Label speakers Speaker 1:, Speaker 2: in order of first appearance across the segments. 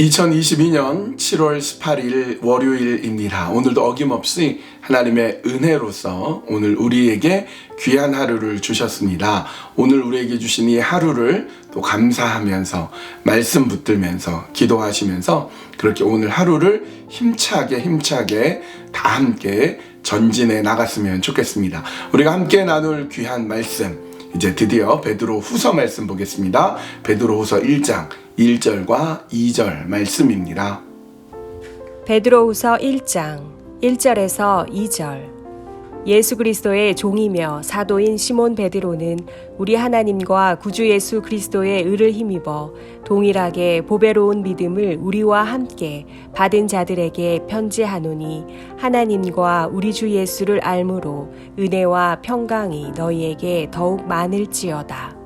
Speaker 1: 2022년 7월 18일 월요일입니다. 오늘도 어김없이 하나님의 은혜로서 오늘 우리에게 귀한 하루를 주셨습니다. 오늘 우리에게 주신 이 하루를 또 감사하면서 말씀 붙들면서 기도하시면서 그렇게 오늘 하루를 힘차게 힘차게 다 함께 전진해 나갔으면 좋겠습니다. 우리가 함께 나눌 귀한 말씀 이제 드디어 베드로 후서 말씀 보겠습니다. 베드로 후서 1장 1절과 2절 말씀입니다.
Speaker 2: 베드로 후서 1장 1절에서 2절 예수 그리스도의 종이며 사도인 시몬 베드로는 우리 하나님과 구주 예수 그리스도의 의를 힘입어 동일하게 보배로운 믿음을 우리와 함께 받은 자들에게 편지하노니 하나님과 우리 주 예수를 알므로 은혜와 평강이 너희에게 더욱 많을지어다.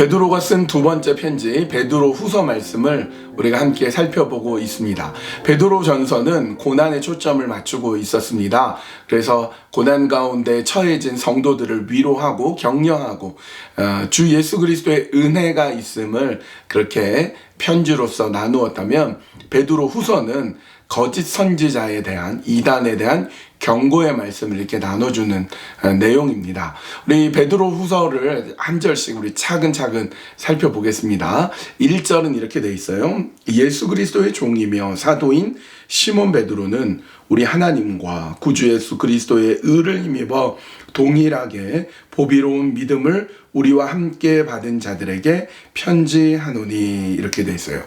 Speaker 1: 베드로가 쓴 두 번째 편지 베드로 후서 말씀을 우리가 함께 살펴보고 있습니다. 베드로 전서는 고난에 초점을 맞추고 있었습니다. 그래서 고난 가운데 처해진 성도들을 위로하고 격려하고 어, 주 예수 그리스도의 은혜가 있음을 그렇게 편지로서 나누었다면 베드로 후서는 거짓 선지자에 대한 이단에 대한 경고의 말씀을 이렇게 나눠주는 어, 내용입니다. 우리 베드로 후서를 한 절씩 우리 차근차근 살펴보겠습니다. 1절은 이렇게 돼 있어요. 예수 그리스도의 종이며 사도인 시몬 베드로는 우리 하나님과 구주 예수 그리스도의 의를 힘입어 동일하게 보비로운 믿음을 우리와 함께 받은 자들에게 편지하노니 이렇게 돼 있어요.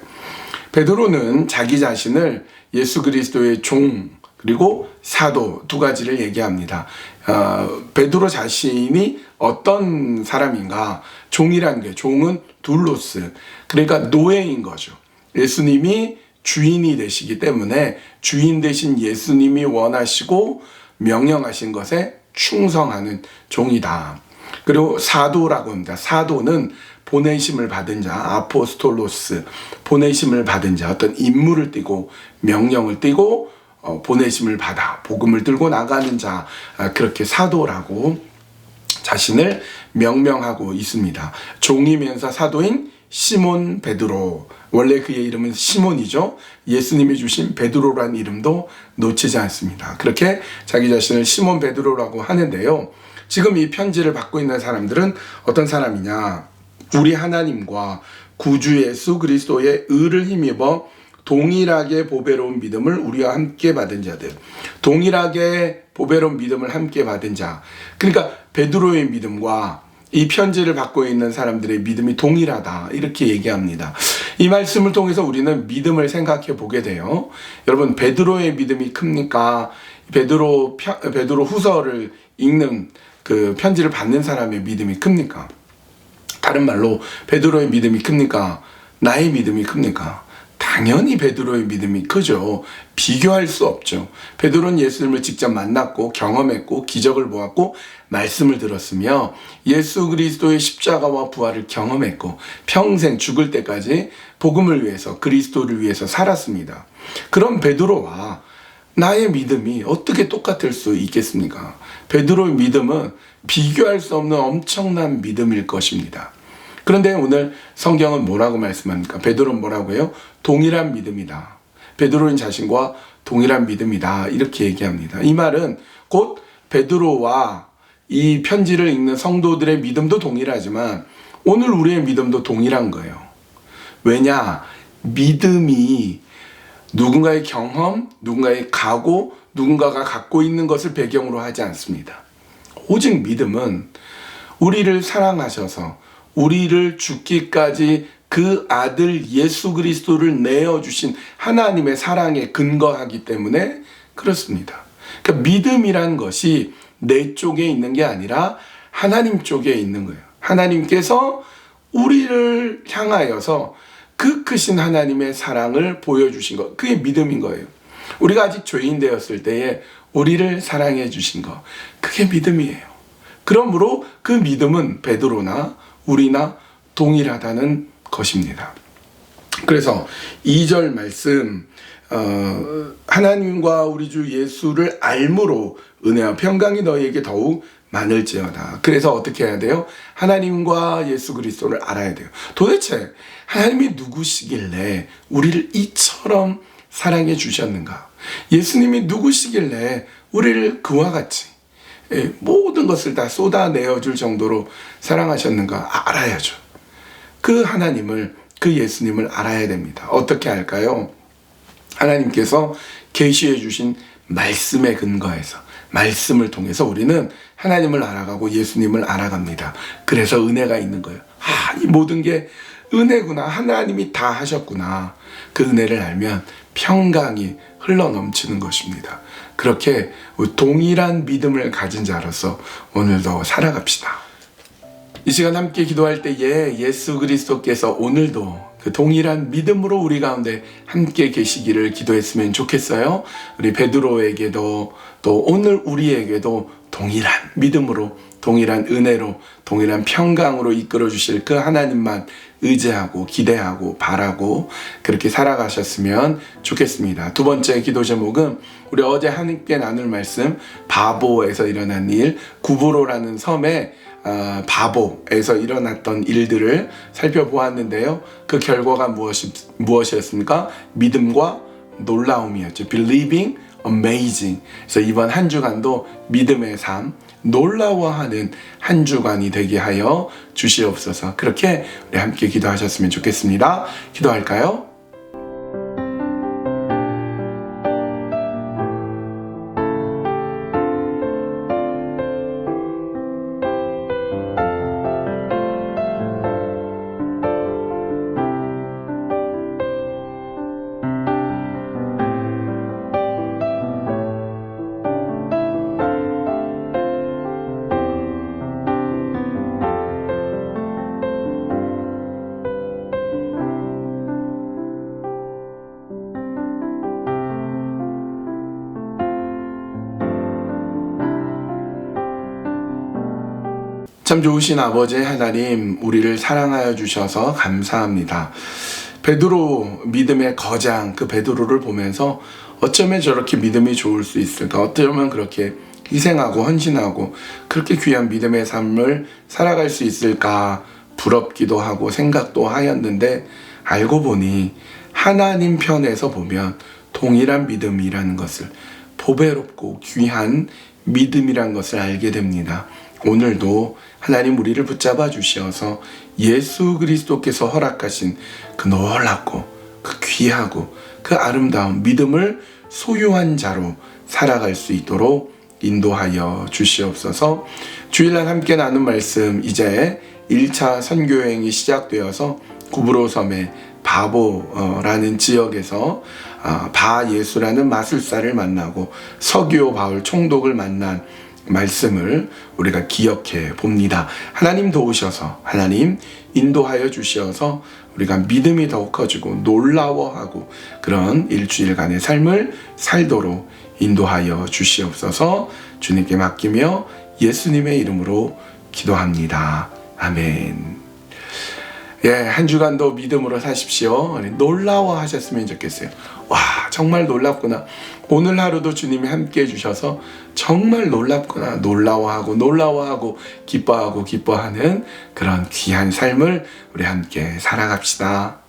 Speaker 1: 베드로는 자기 자신을 예수 그리스도의 종 그리고 사도 두 가지를 얘기합니다. 어, 베드로 자신이 어떤 사람인가? 종이란 게 종은 둘로스 그러니까 노예인 거죠. 예수님이 주인이 되시기 때문에 주인 되신 예수님이 원하시고 명령하신 것에 충성하는 종이다. 그리고 사도라고 합니다. 사도는 보내심을 받은 자, 아포스톨로스, 보내심을 받은 자, 어떤 임무를 띠고 명령을 띠고 어, 보내심을 받아 복음을 들고 나가는 자, 아, 그렇게 사도라고 자신을 명명하고 있습니다. 종이면서 사도인 시몬 베드로. 원래 그의 이름은 시몬이죠. 예수님이 주신 베드로라는 이름도 놓치지 않습니다. 그렇게 자기 자신을 시몬 베드로라고 하는데요. 지금 이 편지를 받고 있는 사람들은 어떤 사람이냐? 우리 하나님과 구주 예수 그리스도의 의를 힘입어 동일하게 보배로운 믿음을 우리와 함께 받은 자들. 동일하게 보배로운 믿음을 함께 받은 자. 그러니까 베드로의 믿음과 이 편지를 받고 있는 사람들의 믿음이 동일하다. 이렇게 얘기합니다. 이 말씀을 통해서 우리는 믿음을 생각해 보게 돼요. 여러분, 베드로의 믿음이 큽니까? 베드로, 편- 베드로 후서를 읽는 그 편지를 받는 사람의 믿음이 큽니까? 다른 말로 베드로의 믿음이 큽니까? 나의 믿음이 큽니까? 당연히 베드로의 믿음이 크죠. 비교할 수 없죠. 베드로는 예수님을 직접 만났고 경험했고 기적을 보았고 말씀을 들었으며 예수 그리스도의 십자가와 부활을 경험했고 평생 죽을 때까지 복음을 위해서 그리스도를 위해서 살았습니다. 그런 베드로와 나의 믿음이 어떻게 똑같을 수 있겠습니까? 베드로의 믿음은 비교할 수 없는 엄청난 믿음일 것입니다. 그런데 오늘 성경은 뭐라고 말씀합니까? 베드로는 뭐라고 해요? 동일한 믿음이다. 베드로인 자신과 동일한 믿음이다. 이렇게 얘기합니다. 이 말은 곧 베드로와 이 편지를 읽는 성도들의 믿음도 동일하지만 오늘 우리의 믿음도 동일한 거예요. 왜냐? 믿음이 누군가의 경험, 누군가의 각오, 누군가가 갖고 있는 것을 배경으로 하지 않습니다. 오직 믿음은 우리를 사랑하셔서 우리를 죽기까지 그 아들 예수 그리스도를 내어주신 하나님의 사랑에 근거하기 때문에 그렇습니다. 그러니까 믿음이란 것이 내 쪽에 있는 게 아니라 하나님 쪽에 있는 거예요. 하나님께서 우리를 향하여서 그 크신 하나님의 사랑을 보여주신 것. 그게 믿음인 거예요. 우리가 아직 죄인 되었을 때에 우리를 사랑해 주신 것. 그게 믿음이에요. 그러므로 그 믿음은 베드로나 우리나 동일하다는 것입니다. 그래서 2절 말씀 어, 하나님과 우리 주 예수를 알므로 은혜와 평강이 너희에게 더욱 많을지어다. 그래서 어떻게 해야 돼요? 하나님과 예수 그리스도를 알아야 돼요. 도대체 하나님이 누구시길래 우리를 이처럼 사랑해 주셨는가? 예수님이 누구시길래 우리를 그와 같이 예, 모든 것을 다 쏟아내어 줄 정도로 사랑하셨는가 알아야죠. 그 하나님을 그 예수님을 알아야 됩니다. 어떻게 할까요? 하나님께서 계시해 주신 말씀에 근거해서 말씀을 통해서 우리는 하나님을 알아가고 예수님을 알아갑니다. 그래서 은혜가 있는 거예요. 아, 이 모든 게 은혜구나. 하나님이 다 하셨구나. 그 은혜를 알면 평강이 흘러 넘치는 것입니다. 그렇게 동일한 믿음을 가진 자로서 오늘도 살아갑시다. 이 시간 함께 기도할 때에 예수 그리스도께서 오늘도 그 동일한 믿음으로 우리 가운데 함께 계시기를 기도했으면 좋겠어요. 우리 베드로에게도 또 오늘 우리에게도 동일한 믿음으로 동일한 은혜로 동일한 평강으로 이끌어 주실 그 하나님만 의지하고 기대하고 바라고 그렇게 살아가셨으면 좋겠습니다. 두 번째 기도 제목은 우리 어제 함께 나눌 말씀 바보에서 일어난 일 구브로라는 섬에 어, 바보에서 일어났던 일들을 살펴보았는데요. 그 결과가 무엇이, 무엇이었습니까? 믿음과 놀라움이었죠. Believing, amazing. 그래서 이번 한 주간도 믿음의 삶, 놀라워하는 한 주간이 되게 하여 주시옵소서. 그렇게 우리 함께 기도하셨으면 좋겠습니다. 기도할까요? 참 좋으신 아버지 하나님, 우리를 사랑하여 주셔서 감사합니다. 베드로 믿음의 거장 그 베드로를 보면서 어쩌면 저렇게 믿음이 좋을 수 있을까? 어쩌면 그렇게 희생하고 헌신하고 그렇게 귀한 믿음의 삶을 살아갈 수 있을까? 부럽기도 하고 생각도 하였는데 알고 보니 하나님 편에서 보면 동일한 믿음이라는 것을 보배롭고 귀한 믿음이란 것을 알게 됩니다. 오늘도 하나님 우리를 붙잡아 주시어서 예수 그리스도께서 허락하신 그 놀랍고 그 귀하고 그 아름다운 믿음을 소유한 자로 살아갈 수 있도록 인도하여 주시옵소서. 주일날 함께 나눈 말씀 이제 1차 선교여행이 시작되어서 구브로 섬의 바보라는 지역에서 아, 바 예수라는 마술사를 만나고 서기오 바울 총독을 만난 말씀을 우리가 기억해 봅니다. 하나님 도우셔서 하나님 인도하여 주시어서 우리가 믿음이 더욱 커지고 놀라워하고 그런 일주일간의 삶을 살도록 인도하여 주시옵소서 주님께 맡기며 예수님의 이름으로 기도합니다. 아멘. 예, 한 주간도 믿음으로 사십시오. 놀라워 하셨으면 좋겠어요. 와, 정말 놀랍구나. 오늘 하루도 주님이 함께 해주셔서 정말 놀랍구나. 놀라워하고, 놀라워하고, 기뻐하고, 기뻐하는 그런 귀한 삶을 우리 함께 살아갑시다.